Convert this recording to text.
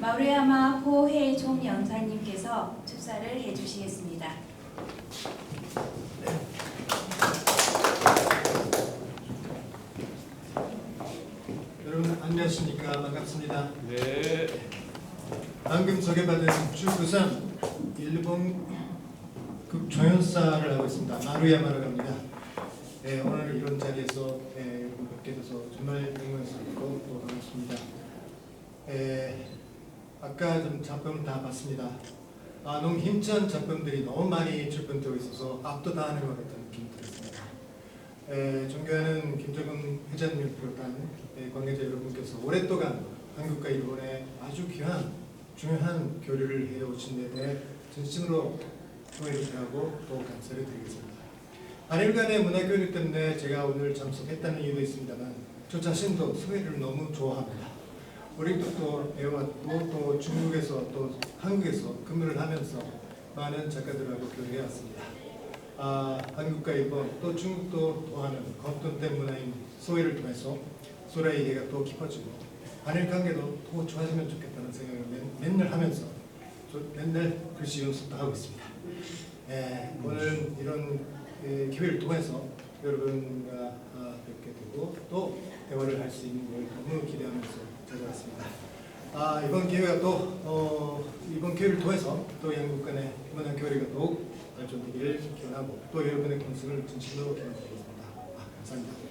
마루야마 호혜종 연사님께서 축사를 해주시겠습니다. 여러분 안녕하십니까 반갑습니다. 네. 방금 소개받은 주부산 일본 극조연사를 하고 있습니다. 마루야마라고 합니다. 네, 오늘 이런 자리에서 네, 여러분 뵙게 돼서 정말 영광스럽고 또 반갑습니다. 네, 아까 좀 작품 다 봤습니다. 아, 너무 힘찬 작품들이 너무 많이 출판되어 있어서 압도당하는 것 같은 느낌이 들었습니다. 에, 존경하는 김정은 회장님을 비롯한 에, 관계자 여러분께서 오랫동안 한국과 일본의 아주 귀한 중요한 교류를 해오신 데 대해 진심으로 소회를 표하고 또 감사를 드리겠습니다. 한일 간의 문화 교류 때문에 제가 오늘 참석했다는 이유도 있습니다만 저 자신도 소회를 너무 좋아합니다. 우리도 또 배워왔고 또 중국에서 또 한국에서 근무를 하면서 많은 작가들하고 교류해왔습니다. 아, 한국과 일본 또 중국도 또하는 공통된 문화인 소외를 통해서 소라 이해가 더 깊어지고 한일 관계도 더 좋아지면 좋겠다는 생각을 맨, 맨날 하면서 저 맨날 글씨 연습도 하고 있습니다. 예, 오늘 이런 예, 기회를 통해서 여러분과 아, 뵙게 되고 또 대화를 할 수 있는 걸 너무 기대하면서 찾아왔습니다. 아, 이번 기회가 또 어, 이번 기회를 통해서 또 양국 간의 문화 교류가 더욱 발전되기를 기원하고 또 여러분의 건승을 진심으로 기원드리겠습니다. 아, 감사합니다.